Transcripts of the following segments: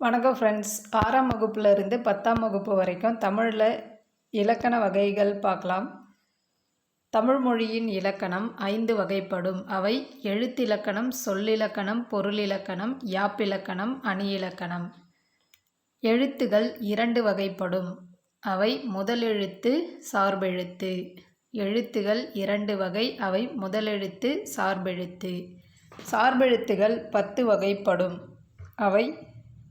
வணக்கம் ஃப்ரெண்ட்ஸ் ஆறாம் வகுப்புலேருந்து பத்தாம் வகுப்பு வரைக்கும் தமிழில் இலக்கண வகைகள் பார்க்கலாம். தமிழ் மொழியின் இலக்கணம் ஐந்து வகைப்படும். அவை எழுத்திலக்கணம் சொல்லிலக்கணம் பொருளிலக்கணம் யாப்பிலக்கணம் அணியிலக்கணம். எழுத்துகள் இரண்டு வகைப்படும். அவை முதலெழுத்து சார்பெழுத்து. எழுத்துகள் இரண்டு வகை அவை முதலெழுத்து சார்பெழுத்து. சார்பெழுத்துகள் பத்து வகைப்படும். அவை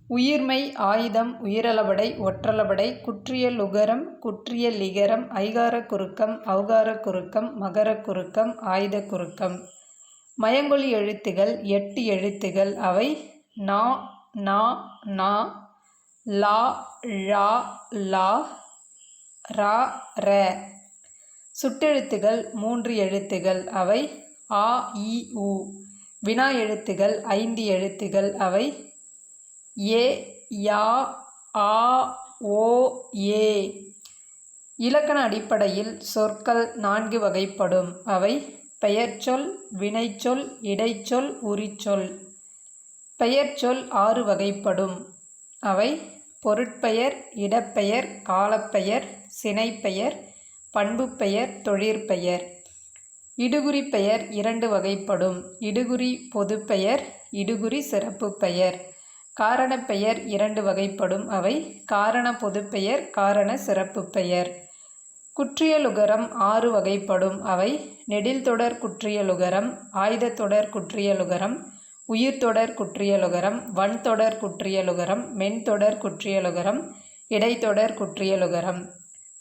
உயிர்மெய் ஆயுதம் உயிரளபடை ஒற்றளபடை குற்றியல் உகரம் குற்றியல் லிகரம் ஐகாரக் குறுக்கம் ஔகாரக் குறுக்கம் மகரக் குறுக்கம் ஆயுதக் குறுக்கம். மயங்கொலி எழுத்துகள் எட்டு எழுத்துகள். அவை நா நா நா லா ழா லா ரா ர. சுட்டெழுத்துகள் மூன்று எழுத்துகள். அவை ஆ இ உ. வினா எழுத்துகள் ஐந்து எழுத்துகள். அவை ஏ யா ஆ ஓ ஏ. இலக்கண அடிப்படையில் சொற்கள் நான்கு வகைப்படும். அவை பெயர்ச்சொல் வினைச்சொல் இடைச்சொல் உரிச்சொல். பெயர்ச்சொல் ஆறு வகைப்படும். அவை பொருட்பெயர் இடப்பெயர் காலப்பெயர் சினைப்பெயர் பண்புப்பெயர் தொழிற்பெயர். இடுகுறி பெயர் இரண்டு வகைப்படும். இடுகுறி பொதுப்பெயர் இடுகுறி சிறப்பு பெயர் காரணப் பெயர் இரண்டு வகைப்படும் அவை. காரண பொதுப்பெயர் காரண சிறப்பு பெயர். குற்றியலுகரம் ஆறு வகைப்படும் அவை. நெடில்தொடர் குற்றியலுகரம் ஆயுதத்தொடர் குற்றியலுகரம் உயிர்த்தொடர் குற்றியலுகரம் வன்தொடர் குற்றியலுகரம் மென்தொடர் குற்றியலுகரம் இடைத்தொடர் குற்றியலுகரம்.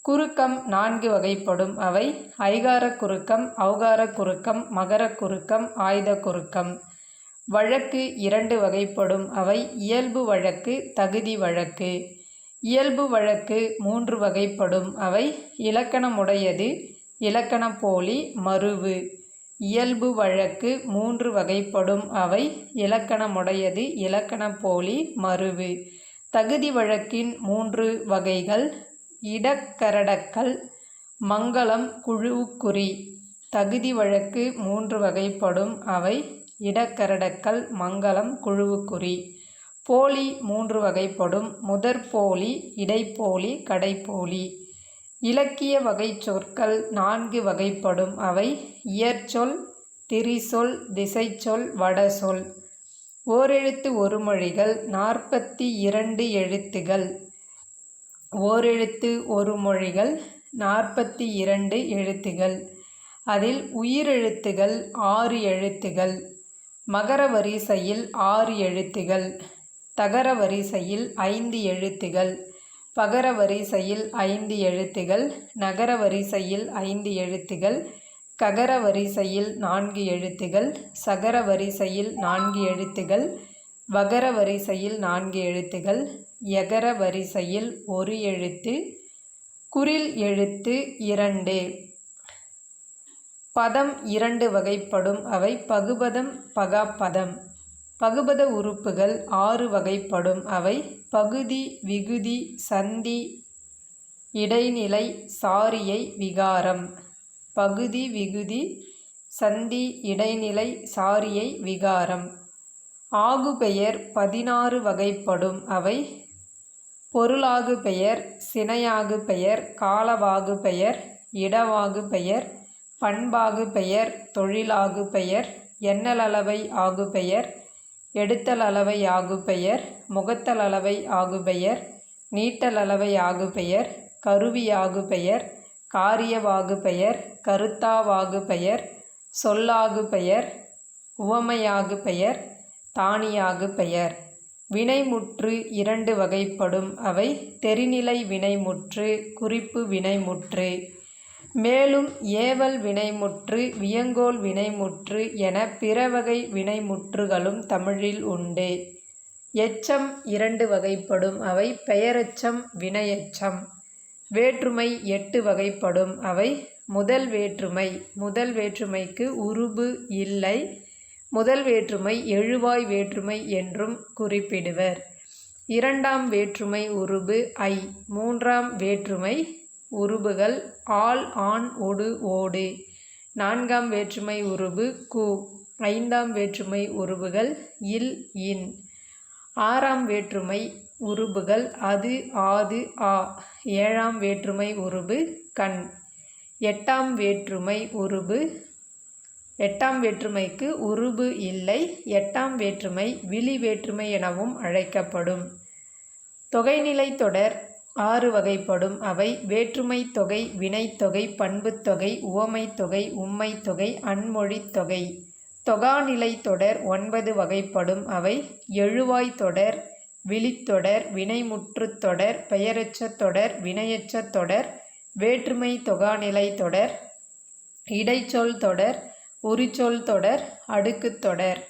குறுக்கம் நான்கு வகைப்படும் அவை. ஐகாரக் குறுக்கம் ஔகாரக் குறுக்கம் மகரக் குறுக்கம் ஆயுதக் குறுக்கம். வழக்கு இரண்டு வகைப்படும். அவை இயல்பு வழக்கு தகுதி வழக்கு. இயல்பு வழக்கு மூன்று வகைப்படும். அவை இலக்கணமுடையது இலக்கண போலி மருவு இயல்பு வழக்கு மூன்று வகைப்படும். அவை இலக்கணமுடையது இலக்கண போலி மருவு தகுதி வழக்கின் மூன்று வகைகள் இடக்கரடக்கல் மங்களம் குழுவுக்குறி. தகுதி வழக்கு மூன்று வகைப்படும். அவை இடக்கரடக்கல் மங்களம் குழுவுக்குறி. போலி மூன்று வகைப்படும். முதற்போலி இடைப்போலி கடைப்போலி. இலக்கிய வகை சொற்கள் நான்கு வகைப்படும். அவை இயற்சொல் திரிசொல் திசைச்சொல் வடசொல். ஓரெழுத்து ஒரு மொழிகள் நாற்பத்தி இரண்டு எழுத்துகள். ஓரெழுத்து ஒரு மொழிகள் நாற்பத்தி இரண்டு எழுத்துகள். அதில் உயிரெழுத்துகள் ஆறு எழுத்துகள். மகர வரிசையில் ஆறு எழுத்துகள் தகர வரிசையில் ஐந்து எழுத்துகள் பகர வரிசையில் ஐந்து எழுத்துகள் நகர வரிசையில் ஐந்து எழுத்துகள் ககர வரிசையில் நான்கு எழுத்துகள் சகர வரிசையில் நான்கு எழுத்துகள் வகர வரிசையில் நான்கு எழுத்துகள் எகர வரிசையில் ஒரு எழுத்து குறில் எழுத்து இரண்டு. பதம் இரண்டு வகைப்படும். அவை பகுபதம் பகாப்பதம் பகுபத உறுப்புகள் ஆறு வகைப்படும். அவை பகுதி விகுதி சந்தி இடைநிலை சாரியை விகாரம். பகுதி விகுதி சந்தி இடைநிலை சாரியை விகாரம். ஆகுபெயர் பதினாறு வகைப்படும். அவை பொருளாகு பெயர் சினையாகு பெயர் காலவாகு பெயர் இடவாகு பெயர் பண்பாகு பெயர் தொழிலாகு பெயர் எண்ணலளவை ஆகு பெயர் எடுத்தலளவை ஆகு பெயர் முகத்தலளவை ஆகு பெயர் நீட்டலளவை ஆகு பெயர் கருவியாகு பெயர் காரியவாகு பெயர் கருத்தாவாகு பெயர் சொல்லாகு பெயர் உவமையாகு பெயர் தானியாகு பெயர். வினைமுற்று இரண்டு வகைப்படும் அவை தெரிநிலை வினைமுற்று குறிப்பு வினைமுற்று. மேலும் ஏவல் வினைமுற்று வியங்கோல் வினைமுற்று என பிறவகை வினைமுற்றுகளும் தமிழில் உண்டு. எச்சம் இரண்டு வகைப்படும். அவை பெயரெச்சம் வினையெச்சம். வேற்றுமை எட்டு வகைப்படும். அவை முதல் வேற்றுமை. முதல் வேற்றுமைக்கு உருபு இல்லை. முதல் வேற்றுமை எழுவாய் வேற்றுமை என்றும் குறிப்பிடுவர். இரண்டாம் வேற்றுமை உருபு ஐ. மூன்றாம் வேற்றுமை உருபுகள் ஆல் ஆண் ஒடு ஓடு. நான்காம் வேற்றுமை உருபு கு. ஐந்தாம் வேற்றுமை உருபுகள் இல் இன். ஆறாம் வேற்றுமை உருபுகள் அது ஆது ஆ. ஏழாம் வேற்றுமை உருபு கண். எட்டாம் வேற்றுமை உருபு எட்டாம் வேற்றுமைக்கு உருபு இல்லை எட்டாம் வேற்றுமை விழி வேற்றுமை எனவும் அழைக்கப்படும். தொகைநிலை தொடர் ஆறு வகைப்படும். அவை வேற்றுமை தொகை வினைத்தொகை பண்புத்தொகை உவமைத்தொகை உம்மைத்தொகை அன்மொழித் தொகை. தொகாநிலை தொடர் ஒன்பது வகைப்படும். அவை எழுவாய் தொடர் விழித்தொடர் வினைமுற்றுத் தொடர் பெயரெச்ச தொடர் வினையெச்ச தொடர் வேற்றுமை தொகாநிலை தொடர் இடைச்சொல் தொடர் உரிச்சொல் தொடர் அடுக்குத் தொடர்.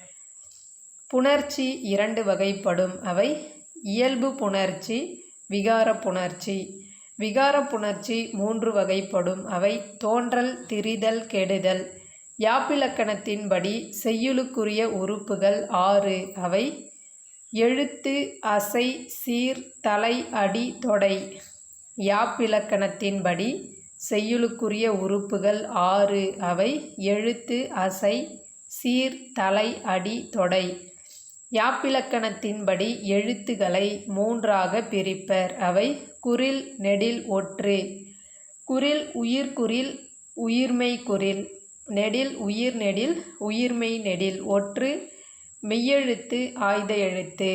புணர்ச்சி இரண்டு வகைப்படும். அவை இயல்பு புணர்ச்சி விகார புணர்ச்சி விகார புணர்ச்சி மூன்று வகைப்படும். அவை தோன்றல் திரிதல் கெடுதல். யாப்பிலக்கணத்தின்படி செய்யுளுக்குரிய உறுப்புகள் ஆறு. அவை எழுத்து அசை சீர் தலை அடி தொடை. யாப்பிலக்கணத்தின்படி செய்யுளுக்குரிய உறுப்புகள் ஆறு. அவை எழுத்து அசை சீர் தலை அடி தொடை. யாப்பிலக்கணத்தின்படி எழுத்துக்களை மூன்றாக பிரிப்பர். அவை குரில் நெடில் ஒற்று. குரில் உயிர்குரில் உயிர்மெய் குரில். நெடில் உயிர் நெடில் உயிர்மெய் நெடில். ஒற்று மெய்யெழுத்து ஆய்த எழுத்து.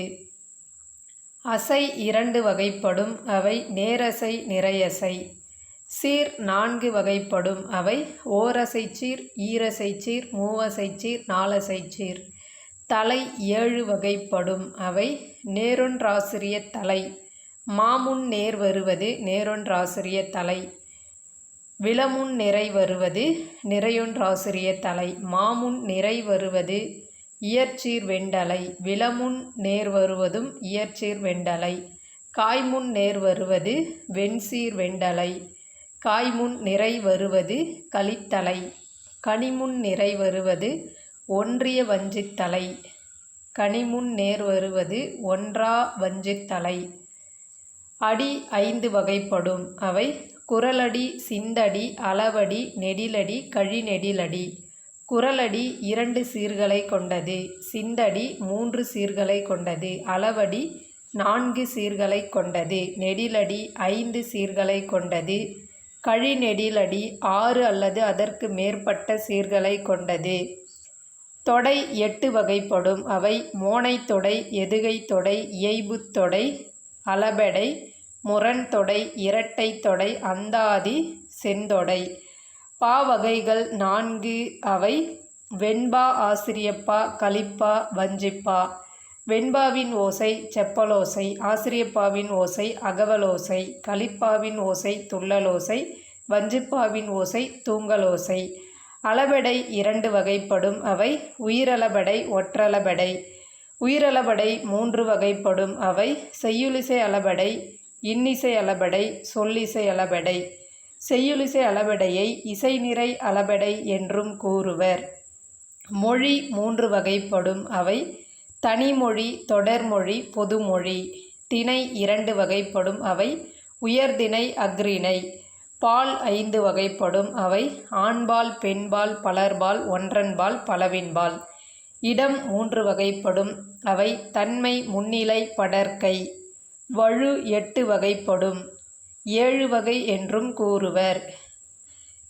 அசை இரண்டு வகைப்படும். அவை நேரசை நிறையசை. சீர் நான்கு வகைப்படும். அவை ஓரசைச்சீர் ஈரசைச்சீர் மூவசைச்சீர் நாலசைச்சீர் தலை ஏழு வகைப்படும். அவை நேரொன்றாசிரிய தலை. மாமுன் நேர் வருவது நேரொன்றாசிரிய தலை. விளமுன் நிறை வருவது நிறையொன்றாசிரிய தலை. மாமுன் நிறை வருவது இயற்சீர் வெண்டலை. விளமுன் நேர் வருவதும் இயற்சீர் வெண்டலை. காய்முன் நேர் வருவது வெண்சீர் வெண்டலை. காய்முன் நிறை வருவது கலித்தலை. கனிமுன் நிறை வருவது ஒன்றிய வஞ்சித்தலை கனிமுன் நேர் வருவது ஒன்றா வஞ்சித்தலை அடி ஐந்து வகைப்படும். அவை குரலடி சிந்தடி அளவடி நெடிலடி கழிநெடிலடி. குரலடி இரண்டு சீர்களை கொண்டது. சிந்தடி மூன்று சீர்களை கொண்டது. அளவடி நான்கு சீர்களை கொண்டது. நெடிலடி ஐந்து சீர்களை கொண்டது. கழிநெடிலடி ஆறு அல்லது அதற்கு மேற்பட்ட சீர்களை கொண்டது. தொடை எட்டு வகைப்படும். அவை மோனைத் தொடை இயைபுத்தொடை தொடை இயைபுத் தொடை அளபெடை முரண் தொடை தொடை அந்தாதி செந்தொடை பாவகைகள் நான்கு. அவை வெண்பா ஆசிரியப்பா கலிப்பா வஞ்சிப்பா. வெண்பாவின் ஓசை செப்பலோசை. ஆசிரியப்பாவின் ஓசை அகவலோசை. கலிப்பாவின் ஓசை துள்ளலோசை. வஞ்சிப்பாவின் ஓசை தூங்கலோசை. அளபெடை இரண்டு வகைப்படும் அவை உயிரளபெடை ஒற்றளபெடை. உயிரளபடை மூன்று வகைப்படும் அவை செய்யுளிசை அளபடை இன்னிசை அளபடை சொல்லிசை அளபடை. செய்யுளிசை இசை இசைநிறை அளபடை என்றும் கூறுவர். மொழி மூன்று வகைப்படும் அவை தனிமொழி தொடர்மொழி பொதுமொழி. திணை இரண்டு வகைப்படும் அவை உயர்திணை அஃறிணை. பால் ஐந்து வகைப்படும். அவை ஆண்பால் பெண்பால் பலர்பால் ஒன்றன்பால் பலவின்பால். இடம் மூன்று வகைப்படும். அவை தன்மை முன்னிலை படர்க்கை வழு எட்டு வகைப்படும். ஏழு வகை என்றும் கூறுவர்.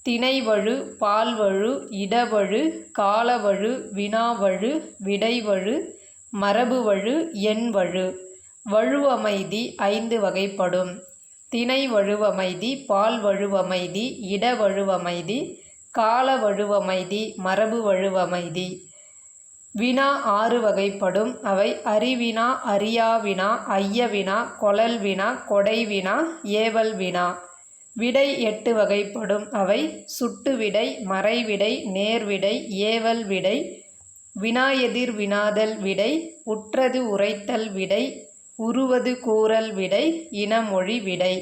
திணைவழு பால்வழு இடவழு காலவழு வினாவழு விடைவழு மரபுவழு எண்வழு. வழுவமைதி ஐந்து வகைப்படும். திணை வழுவமைதி பால் வழுவமைதி இட வழுவமைதி கால வழுவமைதி மரபு வழுவமைதி. வினா ஆறு வகைப்படும். அவை அறிவினா அறியாவினா ஐயவினா கொழல் வினா கொடைவினா ஏவல் வினா. விடை எட்டு வகைப்படும். அவை சுட்டு விடை மறைவிடை நேர்விடை ஏவல் விடை வினாயெதிர் வினாதல் விடை உற்றது உரைத்தல் விடை உருவது கூறல் விடை இனமொழி விடை.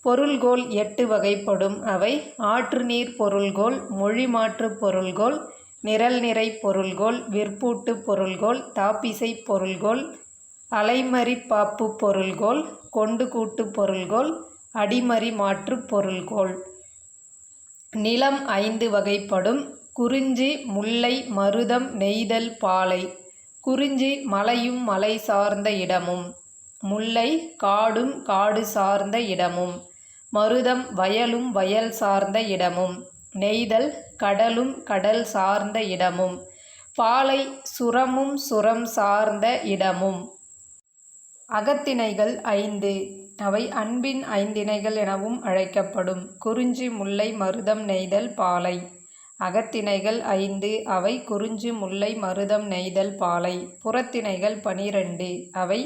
பொருள்கோள் எட்டு வகைப்படும் அவை. ஆற்று நீர் பொருள்கோள் மொழி மாற்று பொருள்கோள் நிரல் நிறை பொருள்கோள் விற்பூட்டு பொருள்கோள் தாப்பிசை பொருள்கோள் அலைமறிப்பாப்பு பொருள்கோள் கொண்டு கூட்டு பொருள்கோள் அடிமறி மாற்று பொருள்கோள். நிலம் ஐந்து வகைப்படும். குறிஞ்சி முல்லை மருதம் நெய்தல் பாலை. குறிஞ்சி மலையும் மலை சார்ந்த இடமும். முல்லை காடும் காடு சார்ந்த இடமும் மருதம் வயலும் வயல் சார்ந்த இடமும் நெய்தல் கடலும் கடல் சார்ந்த இடமும் பாலை சுரமும் சுரம் சார்ந்த இடமும். அகத்திணைகள் ஐந்து. அவை அன்பின் ஐந்திணைகள் எனவும் அழைக்கப்படும். குறிஞ்சி முல்லை மருதம் நெய்தல் பாலை. அகத்திணைகள் ஐந்து. அவை குறிஞ்சி முல்லை மருதம் நெய்தல் பாலை. புறத்திணைகள் பனிரெண்டு. அவை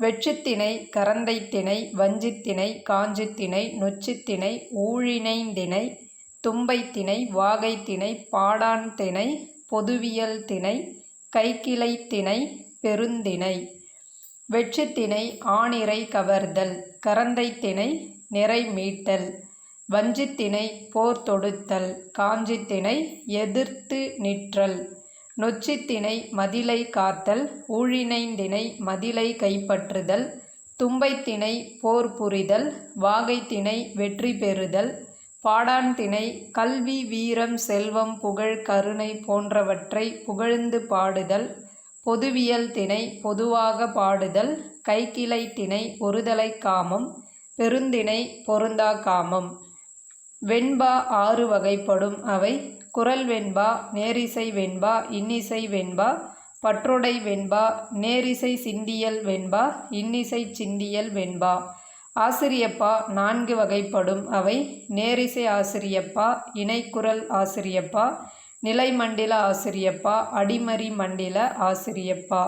வெற்றுத்திணை கரந்தைத்திணை வஞ்சித்திணை காஞ்சித்திணை நொச்சித்திணை ஊழினைந்திணை தும்பைத்திணை வாகைத்திணை பாடான் திணை பொதுவியல் திணை கைக்கிளைத்திணை பெருந்திணை. வெற்றுத்திணை ஆணிரை கவர்தல் கரந்தைத்திணை நிறை மீட்டல் வஞ்சித்திணை போர் தொடுத்தல் காஞ்சித்திணை எதிர்த்து நிற்றல். நொச்சித்தினை மதிலை காத்தல் ஊழினைந்தினை மதிலை கைப்பற்றுதல் தும்பைத்தினை போர் புரிதல் வாகைத்திணை வெற்றி பெறுதல் பாடான் திணை கல்வி வீரம் செல்வம் புகழ் கருணை போன்றவற்றை புகழ்ந்து பாடுதல் பொதுவியல் திணை பொதுவாக பாடுதல் கைக்கிளை திணை ஒருதலை காமம் பெருந்திணை பொருந்தா காமம். வெண்பா ஆறு வகைப்படும். அவை குரல் வெண்பா நேரிசை வெண்பா இன்னிசை வெண்பா பற்றொடை வெண்பா நேரிசை சிந்தியல் வெண்பா இன்னிசை சிந்தியல் வெண்பா. ஆசிரியப்பா நான்கு வகைப்படும். அவை நேரிசை ஆசிரியப்பா இணைக்குரல் ஆசிரியப்பா நிலைமண்டில ஆசிரியப்பா அடிமறி மண்டில ஆசிரியப்பா.